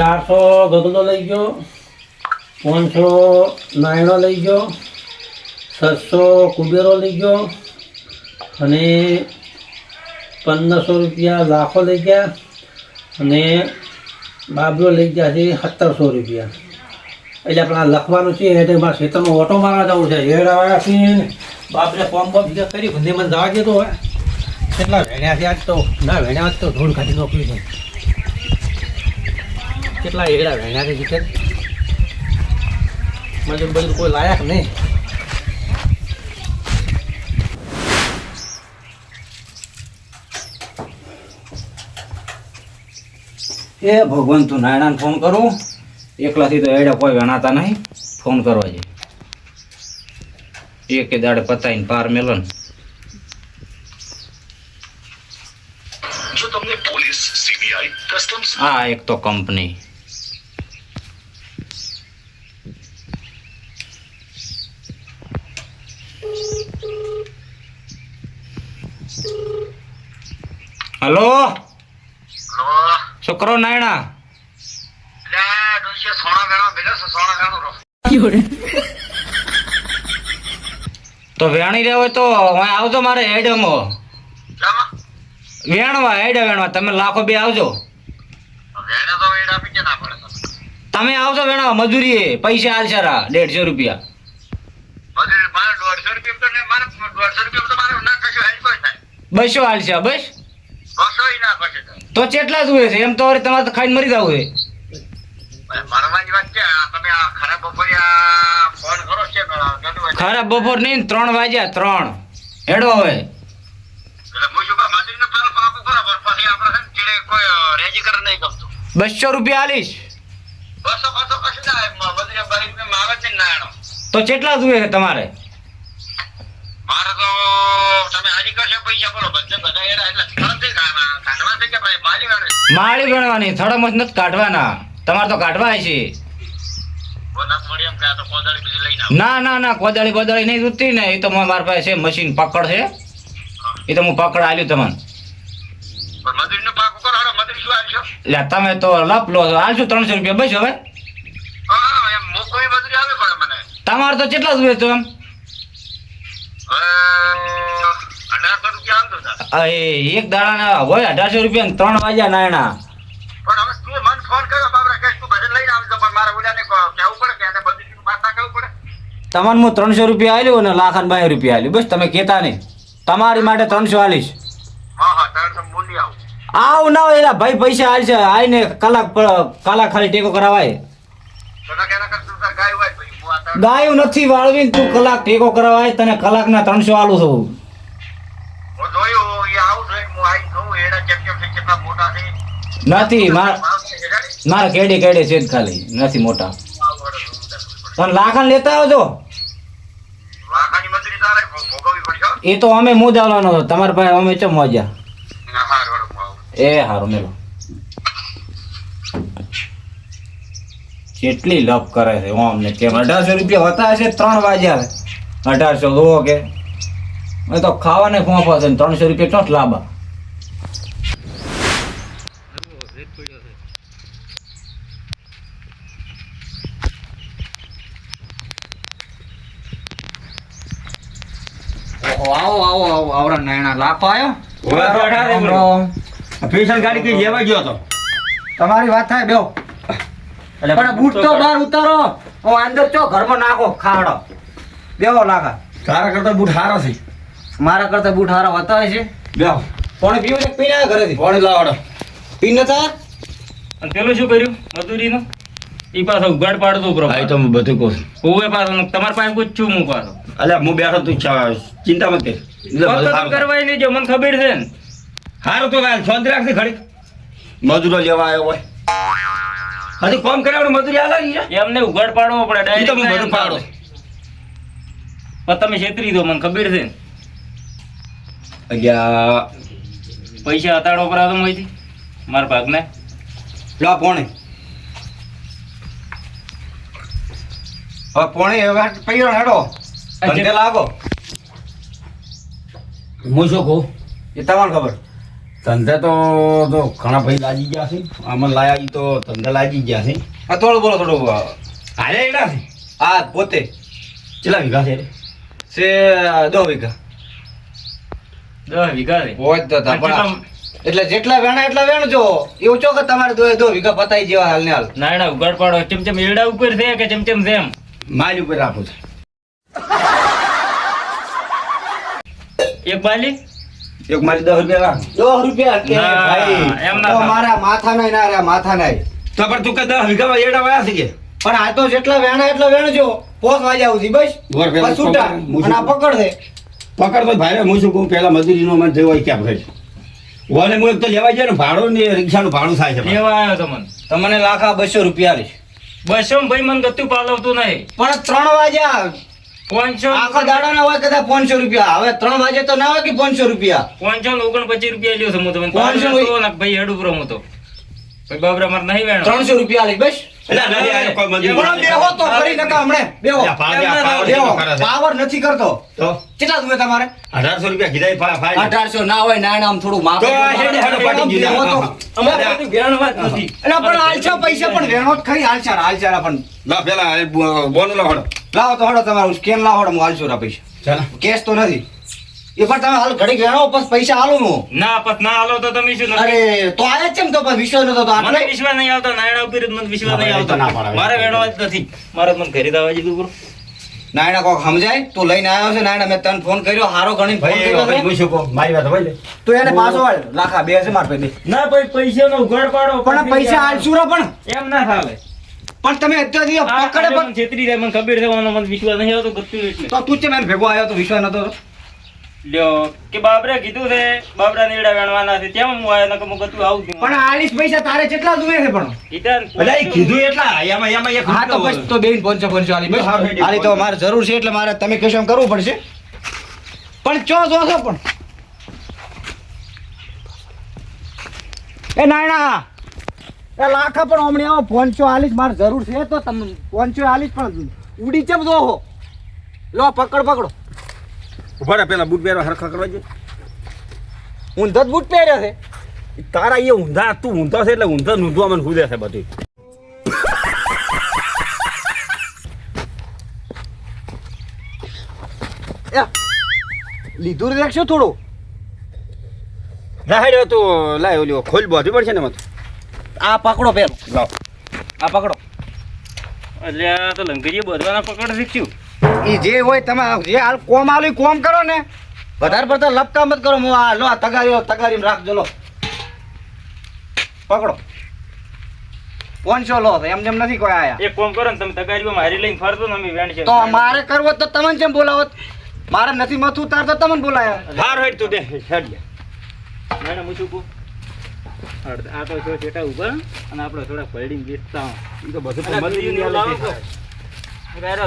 ચારસો ગગલો લઈ ગયો, પાંચસો નાયણો લઈ ગયો, છસો કુબેરો લઈ ગયો અને પંદરસો રૂપિયા લાખો લઈ ગયા અને બાબરો લઈ ગયા છે સત્તરસો રૂપિયા. એટલે આપણે લખવાનું છે, એટલે મારા ખેતરમાં ઓટો મારવા જવું છે. હેડ આવ્યા છે બાપરે ફોર્મ બોમ કરી બંને મને જવા દેતો હોય કેટલા વેણ્યા છે આજ તો? ના વેણ્યા તો ધૂળ કાઢી નોકરી છે. કેટલા એડા વેણ્યા છે મજૂર બજૂર કોઈ લાયક નહીં. એ ભગવાન તું નાયણાને ફોન કરું? એકલાથી તો એડા કોઈ ગણાતા નહીં. ફોન કરવા છે એક દાડે પતાઈને પાર મેલન. જો તમને પોલીસ સીબીઆઈ કસ્ટમ્સ આ એક તો કંપની હલો છોકરો નાયણા. તો વેણી રહ્યો હોય તો આવજો મારે હેડમો વેણવા હેડે વેણવા તમે લાખો બે આવજો. તમે આવજો વેણવા મજૂરી પૈસા હાલ સારા દેડસો રૂપિયા બસો હાલશે બસ? તો કેટલા જુએ છે? એમ તો હવે તમારે તો ખાઈને મરી જવું છે. ખરાબ બપોર નહીં ત્રણ વાગ્યા ત્રણ. હેડો હવે. બસો રૂપિયા હાલીશ તો કેટલા જુએ છે તમારે? મારે તો તમે હાજી કરશો પૈસા બોલો બધે બધા એના એટલે તરત કાઢવા થઈ ગયા ભાઈ મારી વાળે? માળી ગણવાની થોડા નથી કાઢવાના. તમારે તો કાઢવા છે. ના ના ના કોદાળી બોદાળી નહીં ઉતરી ને એ તો મારા પાસે છે મશીન પકડ છે. એ તો હું પકડ આલ્યું તમને. એટલે તમે તો લપ લો હાલશું ત્રણસો રૂપિયા બસ હવે. તમારે તો કેટલા જોઈએ તો એમ? એક દાડાના હોય અઢારસો રૂપિયા ત્રણ વાગ્યા નાયણા. પણ હવે તું મને ફોન કર્યો બાબરા કે તું બધે લઈને આવજો પણ મારે ઓલાને કહેવું પડે કે એને બધું પાછા કહેવું પડે? તમને હું ત્રણસો રૂપિયા આલ્યું અને લાખ અને બાય રૂપિયા આલ્યું બસ તમે કહેતા નહીં. તમારી માટે ત્રણસો આલીશ. હા હા આવું. આવ ના હોય એલા ભાઈ પૈસા હાલશે આઈને કલાક કલાક ખાલી ટેકો કરાવાય. ગાયું નથી વાળવી તું કલાક ટેકો કરાવાય તને કલાકના ત્રણસો આલું છું નથી માર કેડે કેડે છે ખાલી નથી મોટા. પણ લાખન લેતા આવજો. એ તો અમે મોજ આવવાનો તમારા ભાઈ અમે ચો મોજા. એ હારું મેલો કેટલી લપ કરે છે? ઓમ ને કેમ? અઢારસો રૂપિયા હતા હશે ત્રણ વાગ્યા અઢારસો જોવો કે. એ તો ખાવાને ફોંફા છે ત્રણસો રૂપિયા ચોટ લાંબા? આવો આવો આવો આવડા નાયણા લાખો આવ્યો રામ. ગાડી કઈ લેવા ગયો તો? તમારી વાત થાય બેહો. પણ બૂટ તો બહાર ઉતારો. હું અંદર ચો ઘરમાં નાખો ખાડો. બેહો લાગા. તારા કરતા બૂટ હારા છે. મારા કરતા બૂટ હારા હોતા છે. બેહો. પાણી પીવું છે પીને આવ્યા ઘરેથી? પાણી લાવડો પીને તા અને પેલું શું કર્યું? મજૂરીનું? ઈ પાછો ઉઘાડ પાડતો ઉપરો ભાઈ તો હું બધું કહું ઓવે પાછો તમારા પાસે પૂછ્યું હું પાછો. અલ્યા હું બેઠો તું ચિંતા મત કર. કરવાય નહીં જો મને ખબર છે ને. હારું તો શાંતિ રાખજે ખડી મજૂરો લેવા આવ્યો હોય. હજી કોમ કર્યા વગર મજૂરી આલે એમને ઉઘાડ પાડવો પડે ડાયરેક્ટ તમે બધું પાડો. પણ તમે છેતરી દો મને ખબર છે. ને પૈસા હતાડો પર આવતો મોઈથી મારા ભાગને. લો પોણે. હવે પોણી હવે પૈયો હેડો. ધંધે લાગો હું શું કહું? એ તમારે ખબર. ધંધા તો તો ઘણા ભાઈ લાગી ગયા છે. આમાં લાયા તો ધંધા લાગી ગયા છે. આ થોડું બોલો થોડું હાલે એડા છે? આ પોતે. કેટલા વીઘા છે? છે દો વીઘા. દસ વીઘા છે. હોય તો પણ એટલે જેટલા વેણા એટલા વેણજો એવું છો કે તમારે દો દો વીઘા પતાઈ જેવા હાલ ને હાલ. નાયણા ઉગાડ પાડો. ચમચમ એડા ઉપર છે કે ચમચમ છે જેમ. માલ ઉપર રાખું છે. એક બાલી? એક મારી દસ રૂપિયા રાખ. દસ રૂપિયા કે ભાઈ એમ ના મારા માથા નહીં ના રહ્યા માથા નહીં. તો પણ તું કે દસ વીઘા એડા વાયા છે કે? પણ આ તો જેટલા વેણા એટલા વેણજો. પોસ વાગ્યા સુધી બસ. બસ છૂટા પકડ, અને આ પકડ છે પકડ તો ભાઈ હું શું કહું પેલા મજૂરીનો મને જેવો ક્યાં ભાઈ વને હું એક તો લેવા જાય ને ભાડું ને રિક્ષાનું ભાડું થાય છે લેવા આવ્યો તમને. તમને લાખા બસો રૂપિયા બસો ભાઈ મને ગતું પાલવતું નહીં. પણ ત્રણ વાગ્યા પાંચસો આખા દાડા ના હોય કદાચ પાંચસો રૂપિયા. હવે ત્રણ વાગે તો ના હોય કે પાંચસો રૂપિયા. પાંચસો ઓગણપચીસ રૂપિયા લ્યો છે હું તમને. પાંચસો ભાઈ હેડ ઉપર હું તો. ભાઈ બાબરા મારે નહીં વેણો. ત્રણસો રૂપિયા લઈ બસ. ના પાવર બેહો જેટલો ખરા છે. પાવર નથી કરતો. કેટલા દુએ તમારે? અઢારસો રૂપિયા કીધા એ ફા- ફાય. અઢારસો ના હોય ના આમ થોડું માફ પણ હાલશા પૈસા પણ વેણો જ ખરી હાલશા હાલશા પણ લા પેલા બોનું લાવો તો હડો તમારું સ્કેન લાવો હડો હું હાલશો પૈસા. કેશ તો નથી. એ પણ તમે હાલ ઘડી વેણો પછી પૈસા હાલો હું. ના પત ના હાલો તો તમે શું અરે તો આવે છે તો પણ વિશ્વાસ નતો તો આપણે? વિશ્વાસ નહીં આવતો નાયણા ઉપર મને વિશ્વાસ નહીં આવતો. ના પાડે. મારે વેણવા જ નથી. મારે મને ઘરે દાવા જીધું પૂરું નાયણા કોક સમજાય? તો લઈને આવ્યો છે નાયણા મેં તને ફોન કર્યો હારો ગણી ફોન કર્યો હું શું મારી વાત હોય તો એને પાછો વાળ લાખા બે છે માર પે ના ભાઈ પૈસા નો ઉઘાડ પાડો પણ પૈસા હાલશું રો પણ. એમ ના થાવે પણ તમે અત્યાર પકડે પણ છેતરી જાય મને ખબર છે મને મને વિશ્વાસ નહીં આવતો ગતું એટલે. તો તું છે એને ભેગો આવ્યો તો વિશ્વાસ નતો. તો? લ્યો કે બાબરે કીધું છે બાબરા નીડા વેણવાના છે તેમ હું આયો નકર હું ગતું આવું છું. પણ આલીસ પૈસા તારે કેટલા જોઈએ છે પણ. કીધા એટલે કીધું એટલા? એમાં એમાં એક હા તો બસ તો બેન પંચો પંચો આલી બસ આલી તો મારે જરૂર છે એટલે મારે તમે કેશમ કરવું પડશે. પણ ચો જો છો પણ? એ નાયણા એ લાખા પણ હમણાં આવો પોંચો આલીસ મારે જરૂર છે તો તમે પોંચો આલીસ પણ ઉડી ચમ જો લો પકડ પકડો. ઊભા રહે, પેલા બૂટ પહેરવા હરખા કરવા જોઈએ ઊંધો જ બૂટ પહેર્યા છે. તારા એ ઊંધા તું ઊંધો છે એટલે ઊંધો ઊંધો મને હુદે છે બધું એ, લીધું દેખશો થોડું? રાહેડ્યો તું લાય લ્યો ખોલ બાંધવી પડશે ને મત આ પકડો પેલો લાવ. આ પકડો. એટલે આ તો લંગરીએ બધવાના પકડ શીખ્યું. એ જે હોય તમે જે હાલ કોમ આલું કોમ કરો ને. વધારે પડતા લપકા મત કરો હું આ લો આ તગારી તગારી રાખજો લો. પકડો. પોનસો લો એમ જેમ નથી કોઈ આયા. એક કોમ કરો ને તમે તગારીઓ મારી લઈને ફરતો ને અમે વેણ છે. તો મારે કરવો તો તમને જેમ બોલાવો મારે નથી મથું તાર તો તમને બોલાયા. હાર હેડ તું દે હેડ જા. મેડમ હું કહું? આ તો છો છેટા ઊભા અને આપણે થોડા પલડીને બેસતા. હોં. તો બધું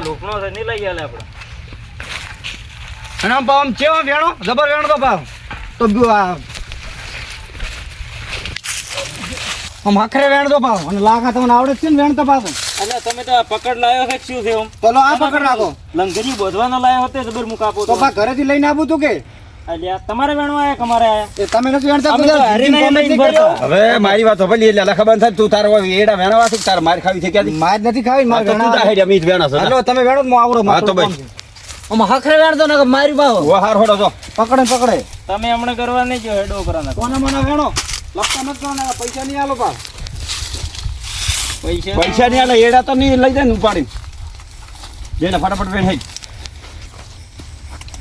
લોકનો છે નહીં લઈ ગયા આપણે. અને ભાવ આમ ચેવો વેણો? જબર વેણો તો તો આમ હખરે વેણ તો ભાવ. અને લાખા તમને આવડે છે ને વેણ તો પાવ એટલે તમે તો પકડ લાયો કે શું છે આ પકડ રાખો. લંગરી બોધવાનો લાયો હતો જબર મુક આપો તો. ઘરેથી લઈને આવું તું કે? તમારે વેણવા આયા અમારે એ તમે નથી વેણતા. હવે મારી વાત સાંભળી એટલે લખા બંધ થાય તું તારો એડા વેણવા છે તારે માર ખાવી છે ક્યાંથી? માર નથી ખાવી માર આ તો તું વેણા જા હેડ, અમે ઈ જ વેણા છે. હાલો તમે વેણો તો હું આવડો હા તો બસ. આમ હખરે વેણતો ને મારી બાવ ઓ હાર હોડો જો પકડે પકડે. તમે હમણાં કરવા નહીં જો હેડો કરાના કોના મને વેણો? લખતા નથી કોના પૈસા નહીં આલો પા પૈસા પૈસા નહીં આલે એડા તો નહીં લઈ જાય ને ઉપાડી જેને ફટાફટ વેણ હેડ.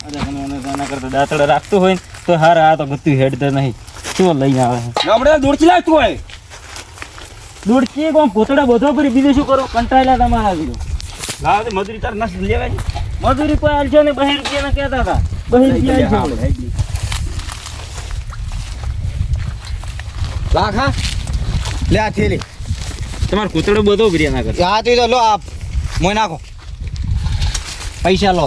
અરે તમે કરતા દાંતડા રાખતું હોય ને તો હાર આ તો ગતું હેડતો નહીં. શું લઈ આવે ગામડે દોડકી લાવ તું હોય. દોડકી કોમ પોતડા બધો કરી બીજું શું કરો? કંટાળ્યા તમારા બીજું લાવ મજૂરી તાર નસ લેવાય. મજૂરી કોઈ આલશે ને બહી રૂપિયા કહેતા હતા. બહી રૂપિયા. લાખ લે આ થેલી. તમારો કૂતરો બધો ભર્યા ના કરે. હા તો લો આપ મોય નાખો. પૈસા લો.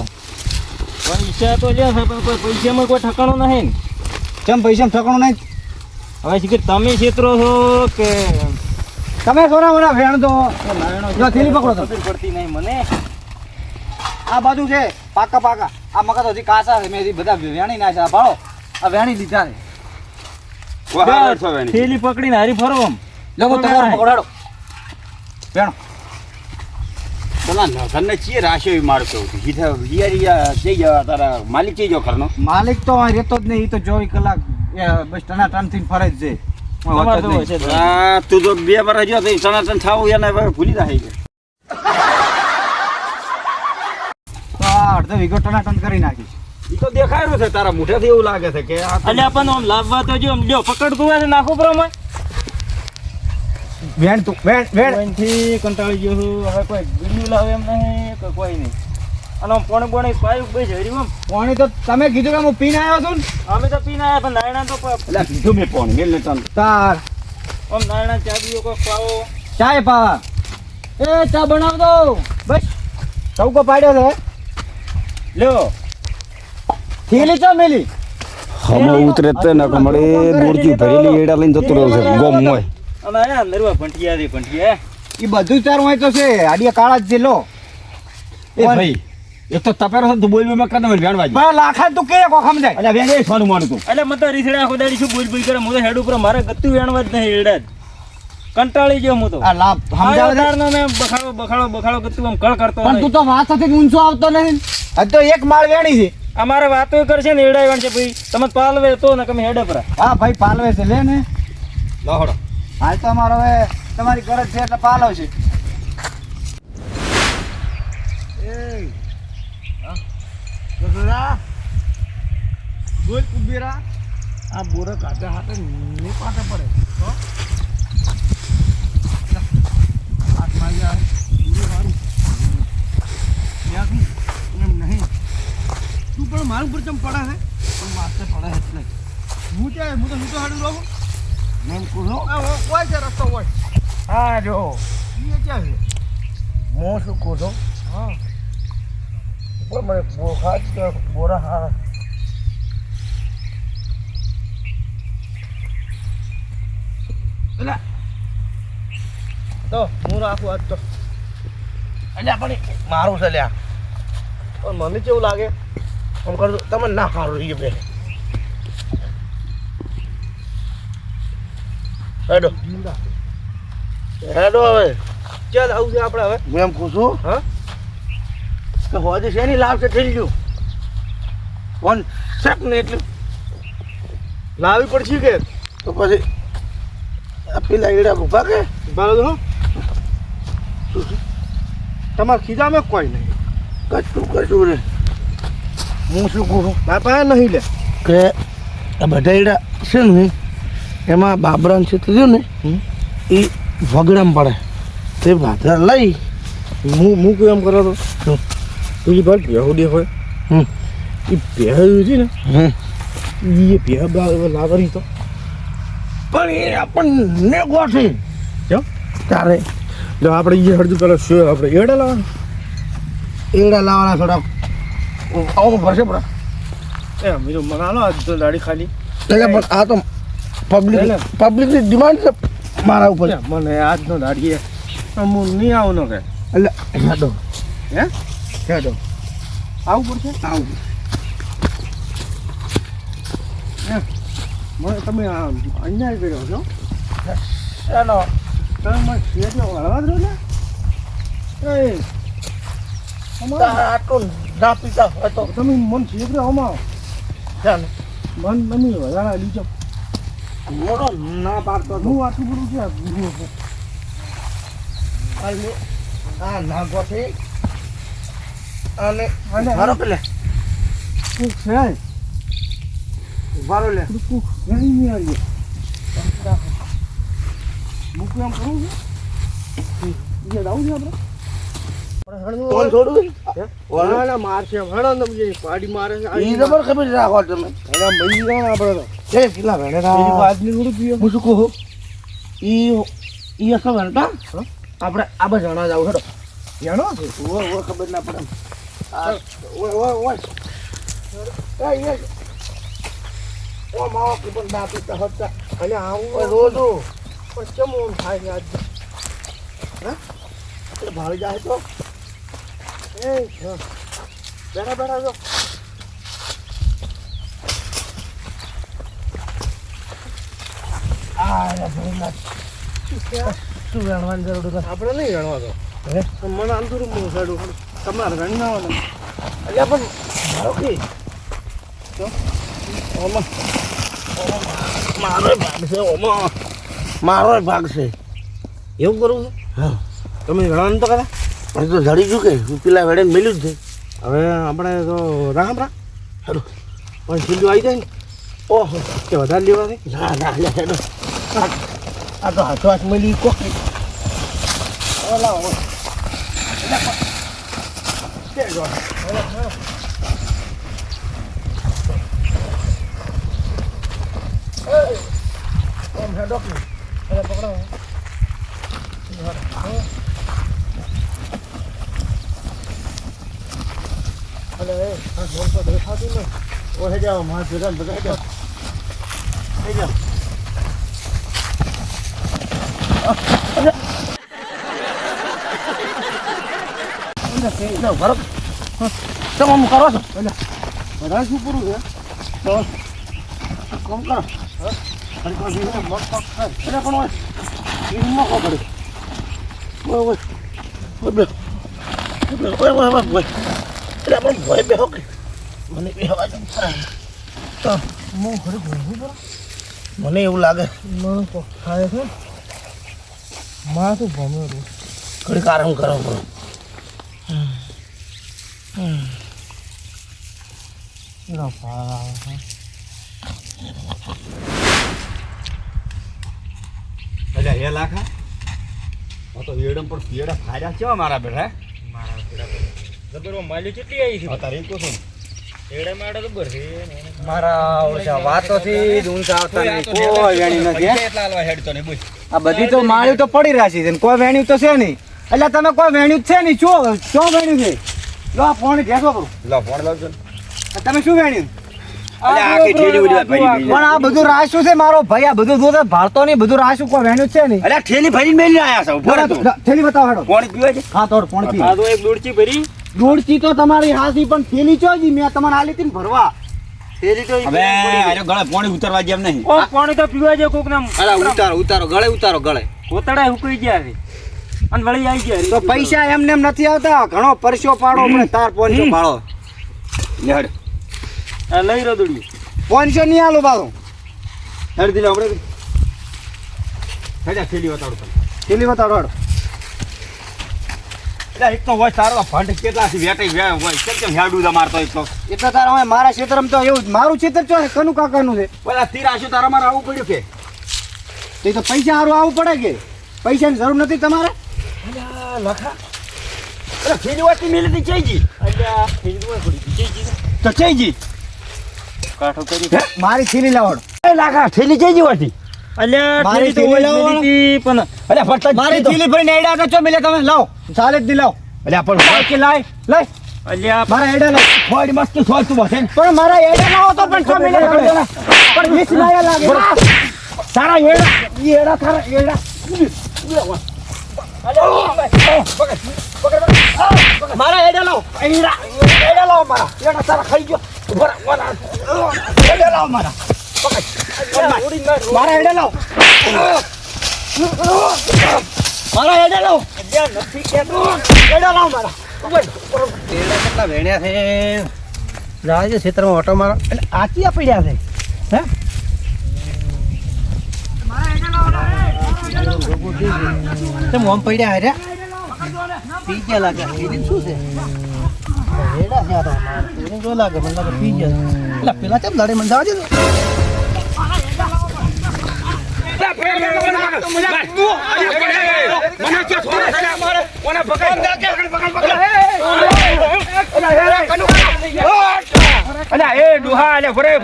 પૈસા તો લે છે પણ કોઈ પૈસામાં કોઈ ઠકાણું નહીં ને. કેમ પૈસામાં ઠકાણું નહીં? હવે શીખર તમે છેતરો છો કે તમે સોના મોના વેણ તો જો થેલી પકડો તો. પડતી નહીં મને. આ બાજુ છે પાકા પાકા. આ મકા તો હજી કાચા છે મેં હજી બધા વેણી ના છે. આ ભાળો આ વેણી લીધા છે. થેલી પકડીને હારી ફરો આમ. લો તમારો પકડાડો. બેણો પેલા નગરને ચીએ રાખ્યો એવી મારું કેવું હતું. હીધા હિયારી જઈ ગયા તારા માલિક જઈ ગયો ઘરનો માલિક તો અહીં રહેતો જ નહીં ઈ તો ચોવીસ કલાક બસ ટના ટનથી ફરે જ છે તો નહીં. છે આ, તું બે વાર જો તો ટન થાવું એને ભૂલી જાય છે. અડધો વીઘો ટના ટન કરી નાખીશ ઈ તો દેખાયું છે તારા મુઠેથી એવું લાગે છે કે અને આપણને આમ લાવવા તો જો પકડતું હોય તો નાખો પ્રમાણ વેણ તું વેણ વેણ. અહીંથી કંટાળી ગયો છું. હવે કોઈ બીડીયું લાવે એમ નહીં કે કોઈ નહીં. અને પોણી પોણે પાયું બે જરી આમ પાણી તો તમે કીધું કે હું પીને આવ્યો છું ને? અમે તો પીને આવ્યા પણ નારાયણ તો એટલે કીધું મેં પોણી મેલ ને તને. તાર. આમ ચા બીજો કોઈ પાવો ચાય પાવા. એ ચા બનાવ દો. બસ. ચૌકો પાડ્યો છે. લ્યો. થેલી ચા મેલી? હમણાં ઉતરે તે ન મળે દોડજી ભરેલી એડા લઈને જતો રહ્યો છે. ગોમ હોય. અને આયા નરવા ભંટિયા દે ભંટિયા એ બધું ચાર હોય તો છે. આડિયા કાળા જ છે લો. એ ભાઈ એક તો તપેરો તું બોલ મેં કદમ વેણવા જી પણ લાખા તું કે કોખ સમજાય? અલ્યા વેણ સોનું માનું તું. એટલે મને તો રીસડા આખો દાડી શું બોલ બોલ કરે? હું તો હેડ ઉપર મારે ગતું વેણવા જ નહીં એડા કંટાળી ગયો હું તો. આ લાભ સમજાવે નો મેં બખાડો બખાડો બખાડો આમ કળ કરતો પણ તું તો વાત સાથે ઊંચો આવતો નહીં હજી તો એક માળ વેણી છે. અમારે વાતો કરશે ને એડા વેણ છે ભાઈ. તમે પાલવે તો ને તમે હેડે પર હા ભાઈ પાલવે છે લે ને. લહડો. હાલ તો અમારો હવે તમારી ગરજ છે એટલે પાલવ છે. બોલ કુબેરા. આ બોરા કાઢા હાથે નહીં પાટે પડે. તો હાથ મારી એમ નહીં. તું પણ મારું પર ચમ પડે છે પણ માથે પડે એટલે. હું ત્યાં હું તો હું તો હાડું રહું હોય છે રસ્તો હોય. હા જો. એ ક્યાં છે? હું શું કહું છું? હા. ઉપર મને બોખા જ બોરા હા એટલે તો હું રાખું આજ તો. એટલે પણ મારું છે લ્યા પણ મને કેવું લાગે? આમ કરજો. તમે ના સારું રહીએ બે હેડો. હેડો હવે. ચાલ આવું છે આપણે હવે? હું એમ કહું છું હા? કે હોજે છે નહીં લાવશે થઈ ગયું વન સેક ને એટલે લાવવી પડશે કે? તો પછી આ પેલા એડા ઊભા કે બરાબર તમારે ખીજામાં કોઈ નહીં. કશું કશું રે હું શું કહું? મારા પાસે નહીં લે. કે આ બધા એડા છે ને એમાં બાબરાન છે થયું ને એ વગડામ પડે. તે ભાદરા લઈ હું હું કેમ કરો તો? પેલી ભાઈ બેહુડી હોય. એ બેહ્યું છે ને એ બેહ લાવરી તો. પણ એ આપણને ગોઠે. જો તારે. જો આપણે એ હળદું પેલો શું આપણે એડા લાવવાના? એડા લાવવાના થોડા. આવો ભરશે પડા એ મીરો મનાલો આજ તો દાડી ખાલી. એટલે પણ આ તો પબ્લિક પબ્લિકની ડિમાન્ડ છે મારા ઉપર. મને આજનો દાડીએ હું નહીં આવું ન કે. એટલે હેડો. હે? હેડો. આવું પડશે? આવું. મને તમે અન્યાય કર્યો છો? ચાલો તમે મને શેઠને વળવા દો ને એ. આટલું ના પીતા હોય તો. તમે મન શેઠને હમાવો ચાલો. મન તમે વધારા લીજો મોટો ના પાડતો હું આટલું બધું છે? આ નાગો છે. અને મારો પેલે. શું છે? ઉભારો લે. નહીં આવી મૂકું એમ કરું છું? છે આપણે? મારશે પાડી મારે છે. ઈ જબર ખબર રાખો તમે. તો. એ કેટલા ભેણે રા આજની થોડું પીયો હું શું કહું? ઈ ઈ આપણે આ બધા જણા જાવ હેડો. જાણો છે? ઓ ઓ ખબર ના પડે. આ ઓય ઓય ઓય. એ એ. ઓ માવો કે પણ ના પીતા હતા અને આવું રોજો. પણ કેમ ઓમ થાય છે આજ? હા? એટલે ભાળી જાય તો. એ બેરા બેઠા બેઠા જો. શું વેણવાની જરૂર આપણે નહીં રણવા તો હે મને હું સાઈડ તમારે વેણી ના આવે એટલે પણ મારો કે ભાગ છે. ઓમાં મારો ભાગ છે એવું કરવું હા તમે રણવાનું તો કરા પણ તો જડી ગયું કે હું પેલા વેડે મેલ્યું જ છે હવે આપણે તો રામ રા હેલો પણ સિંધુ આવી જાય ને ઓહો કે વધારે લેવા ના ના ના લે હેડો આ- આ તો હાથો હાથ મળી કોક ઓલા ઓલા ઓહે જાઓ માં જરા બધા જાઓ થઈ જાઓ તમે આમ કરો છો એટલે બધા શું પૂરું છે તો કોમ કરો. એટલે પણ એ મોકો પડે બે ઓય ઓય એટલે પણ ભય બેહો કે મને બેહવા જ તો હું ખરી મને એવું લાગે મને ખાય છે માથું ભમ્યું હતું ઘડીક આરામ કરો આવે છે. હે લાખા? તો એડમ પર પીડા ફાયદા કેવા મારા બેઠા જબરો માલી કેટલી આવી છે? તારે એમ કહો છો મારા ઓછા વાતોથી જ ઊંચા આવતા નહીં. કોઈ વેણી નથી હે? કેટલા હાલવા હેડતો નહીં બોલ. આ બધી તો માળ્યું તો પડી રહ્યા છે કોઈ વેણ્યું તો છે નહીં. એટલે તમે કોઈ વેણ્યું છે નહીં. શું શું વેણ્યું છે? લો આ ફોન ઘેસો કરું. લો ફોન લાવજો તમે શું વેણ્યું? અલે આખી ઠેલી ઉડી વાત ભરી ગઈ. પણ આ બધું રાશું છે મારો ભાઈ. આ બધું દૂધ ભાળતો નહીં. બધું રાશું કોઈ વેણ્યું છે નહીં. અલ્યા ઠેલી ભરીને મેલી આયા છો. થેલી બતાવો હેડો. પાણી પીવા છે? હા પોણ તો એક દોડચી ભરી. દોડતી તો તમારી હાસી પણ થેલી ચો જી મેં તમારે આલી હતી ને ભરવા. થેલી તો હવે આજો ગળે પાણી ઉતારવા જેમ નહીં. ઓ પાણી તો પીવા જે કોક નામ ઉતારો ઉતારો ગળે ઉતારો ગળે. કોતડા હુકાઈ ગયા છે. અને વળી આવી ગયા તો પૈસા એમને એમ નથી આવતા. ઘણો પરસ્યો પાડો પડે તાર પોનસો પાડો. લે લઈ રહ્યો રદુડી પોનસો નહીં આલો પાછો. હેડ દિલે આપણે હેડ બતાડો થેલી બતાડો એટલે એક તો હોય સારો ફંડ કેટલા ગયા હોય? કેમ કેમ હેડું મારતો એક તો? એટલે તારા હવે મારા ક્ષેત્રમાં તો એવું મારું ક્ષેત્ર છે કનું કાકાનું છે. પેલા તીર તારા મારે આવવું પડ્યું કે? તે તો પૈસા હારું આવવું પડે કે? પૈસાની જરૂર નથી તમારે? લખા. અરે ઠેલી વાતી મેલી તી ચઈજી અલ્યા ફીજું પડી તો કાઠો કરી. મારી થેલી લાવડો એ લાખા થેલી ચઈજી વાતી અલ્યા મારી થેલી લાવો પણ અરે ફટલા મારી થેલી ભરીને એડા તો ચો મિલે તમે? લાવો ચાલે જ લાવો. અરે પણ કે લાય લાય. અલ્યા મારા એડા લાવ. ફોડ મસ્ત સોલ તું બસે પણ મારા એડા ના તો પણ ચો મિલે પણ વીસ લાયા લાગે. તારા એડા ઈ એડા તારા એડા મારા એડા લાવો. એડા એડા લાવો મારા. એડા તારા ખાઈ ગયો. ઊભા રહો, ઊભા રહો. એડા લાવો મારા. મારા એડા લાવો ઓટો મારો એટલે આચિયા પડ્યા છે હે ઓમ પડ્યા હે પી ગયા લાગે શું છે પેલા કેમ દાડે મને જવા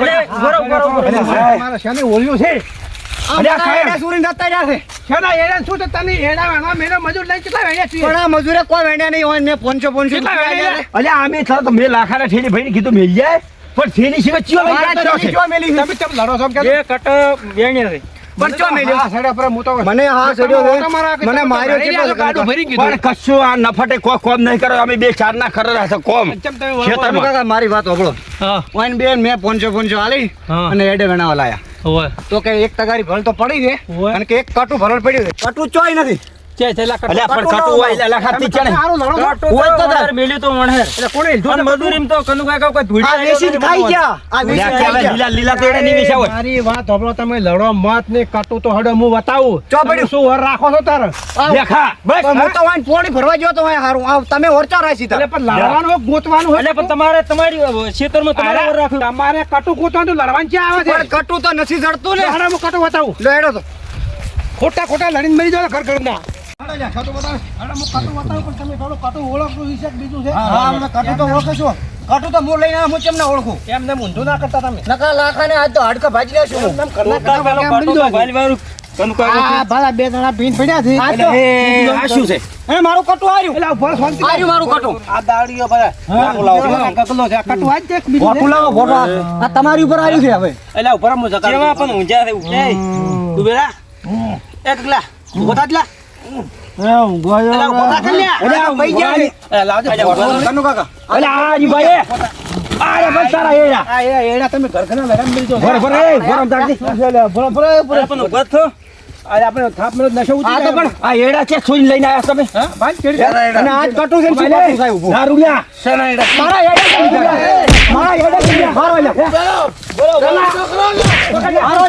ને. મારા. શાને ઓળ્યું છે? મારા એડા સુરીને જતા રહ્યા છે. શાના વેણવા મેનો પણ તો મેં લાખાના ઠેલી ભાઈને કીધું મેલ જાય. પણ ઠેલી સિવાય ચિયો લઈ મારા જતો થેલી છે ચો મેલી છે? તમે લડો છો કે કટ વેણ્યા છે પણ ચો મેલ્યો? હા, પર હું તો મને હા છે. કે મને માર્યો કેટલો ગાડું ભરી પણ ગયું કશું આ નફટે કોઈ કોમ નહીં કરો. અમે બે ચાર ના કરેલા છે કોમ. ખેતરમાં. કાકા મારી વાત ઓગળો હા. ઓઈન બેન મે પોંચો પોંચો આલી અને એડે વેણાવા લાયા. તો કે એક તગારી ભળ તો પડી છે અને કે એક કટુ ભરણ પડ્યું છે. કટુ ચોય નથી. છે છે લા પણ ખાતું હોય એટલે ખાતી છે ને હોય તો તાર. મેલ્યું તો મણહેર એટલે કોણે લીધું અને તો કનુ કાકા કોઈ ધૂળ આ વેચી ખાઈ ગયા. આ વેચી અલ્યા જ ખાઈ કહેવાય ગયા. લીલા લીલા તેડે નહીં વેચ્યા હોય. મારી વાત સાંભળો તમે લડો મત ને કાટું તો હડે હું બતાવું. ચો શું વર રાખો છો તારે? દેખા બસ હું તો વાંઈ પોણી ભરવા ગયો તો હારું. તમે ઓરચા રાશી તાર. એટલે પણ લડવાનું ગોતવાનું એટલે પણ તમારે તમારી ખેતરમાં તમારે અરે, ઓર તમારે કાટું ગોતવાનું લડવાનું ક્યાં આવે પણ છે કટુ તો નથી જડતું ને. હાડા હું કાટું બતાવું. લો તો. ખોટા ખોટા લડીને મરી જાવ ઘર ઘરના કાટું બતાવ. હાડા હું કાટું બતાવું પણ તમે થોડું કાટું ઓળખતું વિશે કે બીજું છે? હા અમને કટુ તો ઓળખે છો કટુ તો હું લઈને હું કેમ ઓળખું? એમને ઊંધું ના કરતા તમે. નકા લાખાને આજ તો હાડકા ભાજી લેશું. એમ તો કરના પેલો કરતા કેમ કાંટો મરી તો જાવ? વાલી વાળું કનુ કાકા આ ભાલા બે જણા પીન પડ્યા છે. આ શું એ મારું કટુ આવ્યું એટલે શાંતિ મારું કટુ. આ દાડીઓ લાવો, છે. આજ બીજું? ફોટો લાવો ફોટો. આ તમારી ઉપર આવ્યું છે હવે. એટલે ઉપર રહો, હું પણ ઊંઝા છે. તું બેરા. એક લા. આપણે થાપ મેળો નશો ઉતરી. પણ આ એડા છે છોઈને લઈને આયા તમે? અને આજ કટુ છે? દારૂ મારા એડા મારા એડા મારો લ્યા. મારો.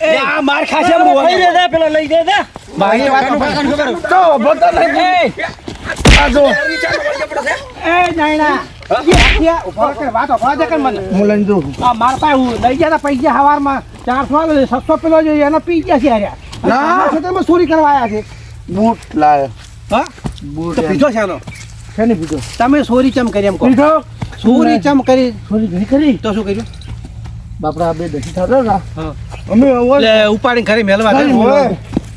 એ, નહીં એ, ખાશે પેલા લઈ દે દે. વાત. એ નાયણા. રહો કે મને. આ માર પાસે હું ચોરી કરવા આવ્યા છે બૂટ લાયો હા બૂટ પીધો આનો શેની પીધો તમે સોરી ચમ કરી એમ કહો પીધો સોરી ચમ કરી ઘણી કરી તો શું કર્યું બાપડા બે દસી થતા. અમે ઓલે ઉપાડીને ઘરે મેલવા.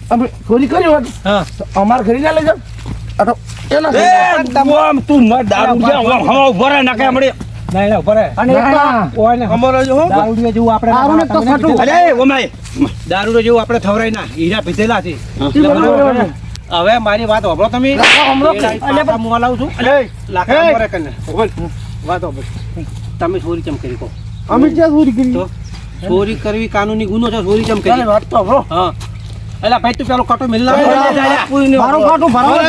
અમે ચોરી કરી હોત હા તો અમાર ઘરે ના લઈ જાવ આ તો તું મત દારૂ. હવા ઊભો રહે હમણાં. ના રહે. અને જો જેવું આપણે દારૂને તો તમને અરે, ઓમાય. દારૂડિયા જેવું આપણે થવરાય ના હીરા પીધેલા છે. હવે મારી વાત સાંભળો તમે. હું હલાવું છું. વાત. તમે ચોરી ચમ કરી કહો? અમે ક્યાં ચોરી કરી? ચોરી કરવી કાનૂની ગુનો છે ચોરી ચમ ચાલે કરી? વાત તો સાંભળો. હા. એલા ભાઈ તું પેલો કટો મિલ મારું કાંટું ભરાવું.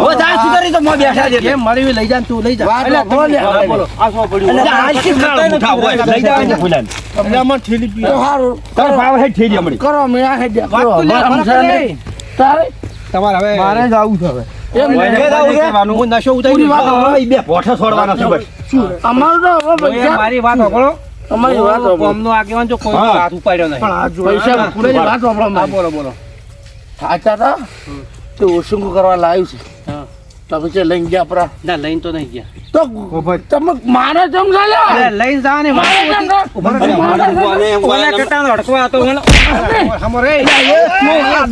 હો, જા સુધારી તો મોં બેઠા છે. કેમ મળી લઈ જા ને તું લઈ જા. એલા. હા, બોલો આ શું પડ્યું? એટલે આ શી કાળું ઉઠાવ હોય? લઈ જાઓ. ને ફૂલાને. તો સારું તારો ભાવ થઈ ગયો હમણાં. કરો અમે આ વાત કરો. તારે? તમારે હવે મારે જ આવું છે હવે. હું હા, મારી વાત સાંભળો અમારી વાત. આગેવાન જો કોઈ હા. હાથ ઉપાડ્યો નહીં. પણ આ પૈસા પૂરી વાત સાંભળો બોલો બોલો. સાચા હતા તે? ઓછું કરવા લાવ્યું છે. તમે છે લઈને ગયા પરા. ના લઈને તો નહીં ગયા. તો તમે મારે સમજાયા અરે લઈને જા ને મારે રહો. ઓલા કટાનો અડકવા હતો ઓલા. હમો રે.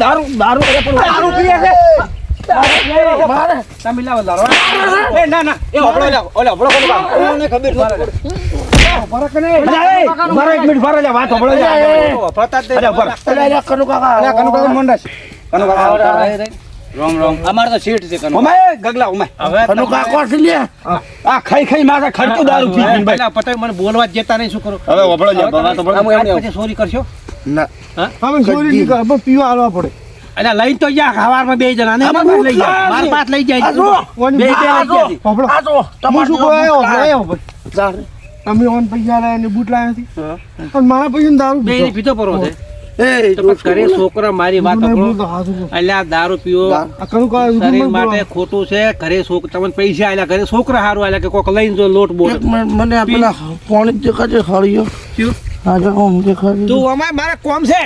દારૂ દારૂ દારૂ પીએ છે. મારે તમે લાવો દારૂ એ ના ના. એ ઓબળો લાવો. ઓલા ઓબળો કોનો કામ? ઓને ખબર નથી. ઊભા રહો કે નહીં? એક મિનિટ, ફરક વાત સાંભળો, થતા જ કનુ કાકા કનુ કાકા મંડા છે. કનુ કાકા, આવડે, આવડે. રોમ રોમ. અમાર તો શેઠ છે કનુ. Oh my, ગગલા, oh my. હવે કનુ કાકો છે લે આ ખાઈ ખાઈ માથે ખર્ચું દારૂ પી પીને ભાઈ. પેલા મને બોલવા જ નહીં શું કરું? હવે વપડો લ્યા, વાત સાંભળો. પછી ચોરી કરશો? ના. હા? અમે નહીં કરે પણ પીવા આલવા પડે. અલ્યા લઈને તો ગયા ખવારમાં બે જણા ને લઈ જાય? લાવે. માર પાસ લઈ જાય આ બે બે લઈ આ જો આ જો તમારે શું કહો અમે ઓન પૈસા લાયા ને બૂટ લાયા હતી પણ મારા પૈસા દારૂ બે પરો છે. તો ઘરે છોકરા મારી વાત અલ્યા દારૂ પીવો. આ શરીર માટે ખોટું છે. ઘરે છોકરા તમને પૈસા આલ્યા ઘરે છોકરા સારું આલ્યા કે કોક લઈને જો લોટ બોટ એક મને પેલા પાણી દેખાડે હળિયો દેખાડે તું અમારે મારે કોમ છે.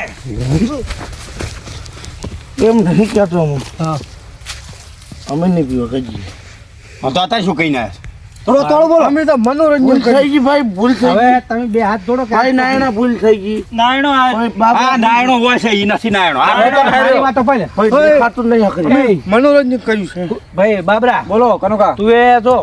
એમ નહીં કહેતો હું. હા. અમે નહીં પીવા હા, તો અત્યારે શું કહીને આવ્યા? થોડો થોડો બોલો. અમે તો મનોરંજન થઈ ગઈ ભાઈ ભૂલ થઈ હવે તમે બે હાથ જોડો કે ભાઈ નાયણા ભૂલ થઈ ગઈ. નાયણો આ નાયણો હોય છે ઈ નથી નાયણો. આ તો ખાલી વાતો પહેલે ભાઈ દેખાતું નહીં હકરી મનોરંજન કર્યું છે. ભાઈ બાબરા બોલો કનોકા. તું એ જો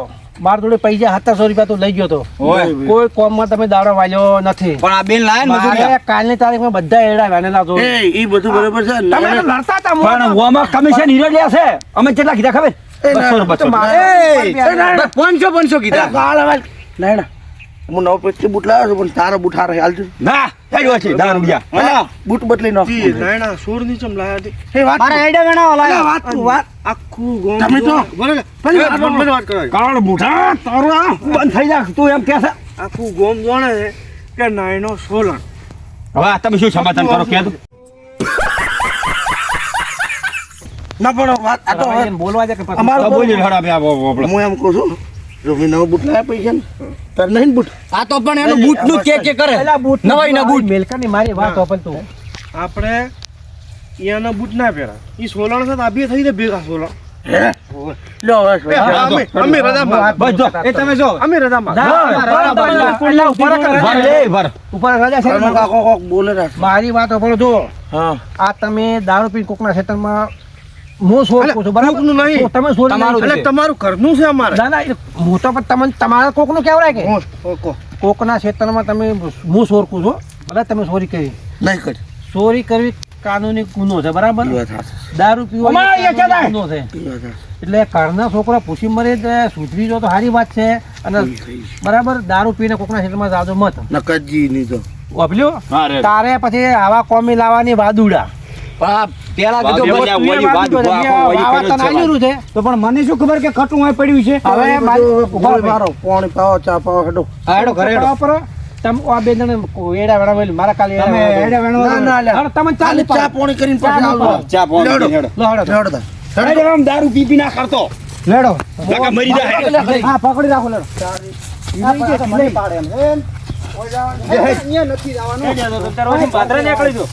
મારા જોડે પૈસા સત્તરસો રૂપિયા તો લઈ ગયો તો. કોઈ કોઈ કોમમાં તમે દાડો વાલ્યો નથી. પણ આ બેન લાયા ને મજૂરી કાલની તારીખમાં બધા એડા વેનેલા જો એ બધું બરોબર છે. તમે લડતા હતા પણ ઓમાં કમિશન હીરો લે છે. અમે કેટલા કીધા ખબર? પાંચસો પાંચસો કીધા. ગાળ હવે હું નવ પેટથી બૂટ લાવ્યો છું પણ તારા બૂટ હારા હાલજો ના હેડ્યો છે દારૂ રૂપિયા બૂટ બદલી નાખ. નાયણા સોરની ચમ લાયા હતી એ વાત મારે આઈડિયા વેણાવા લાયા. વાત તું વાત આખું ગોમ તમે તો- બરાબર. પેલી વાત મને- મને વાત કરાવી. કાળ બુઠા તારું બંધ થઈ જા તું એમ કે છે આખું ગોમ જોણે કે નાયનો સોલણ હવે તમે શું સમાધાન કરો? કે ના પણ વાત આ તો બોલવા જાય કે અમારું બોલી હડા બે આપણે હું એમ કહું છું જો મેં નવો બૂટ લાયા પૈસા ને તાર નહીં બૂટ? આ તો પણ એનું બૂટનું કે કે કરે. પેલા બૂટ નવાઈ ના બૂટ. મેલકાની મારી વાત ઓપન તું. આપણે અહીંયાના બૂટ ના પહેરા. ઈ સોલણ સાથે આભી થઈ જાય ભેગા સોલણ. લો હવે એ, અમે અમે રજામાં. બસ જો એ તમે જો. અમે રજામાં. ઉપર ભર લે ભર. ઉપર રજા છે ઘરમાં કાકો કોક બોલે રાખ. મારી વાત જો આ તમે દારૂ પી કોકના ખેતરમાં હું સોર છું બરાબર? કોકનું નહીં. તમે તમારું. એટલે તમારું ઘરનું છે અમારે. ના ના હું તો તમને તમારા કોકનું કહેવાય કે? કોકના તમે હું સોરકું છું ભલે તમે ચોરી કરી. નહીં કર. ચોરી કરવી કાનૂની ગુનો છે બરાબર. દારૂ પીવો. ગુનો છે. એટલે ઘરના છોકરા પૂછી મરે સુધરી જો તો સારી વાત છે. અને બરાબર? દારૂ પીને કોકના ખેતરમાં જાજો મત. નકજી નહીં તો તારે પછી આવા કોમી લાવવાની વાદુડા. પણ પેલા કીધું છે. તો મને શું ખબર કે ખટું અહીં પડ્યું છે? હવે હવે મારી- બધું ઊભા ગોળ રહો. મારો પાણી પાવો ચા પાવો હેડો. હેડો ઘરે હેડો. તમે આ બે જણે એડા વેડા વેલી મારા કાલે એડા તમે વેડા ના ના ચાલી ચા પાણી કરીને પછી નો ચા પાણી લેવડો. હેડો. લો હેડો. આમ દારૂ પી પી ના કરતો લેડો કાકા મરી જાય. હા પકડી રાખો લેડો પાડે એમ. નથી જવાનું. પાદરા નીકળી જો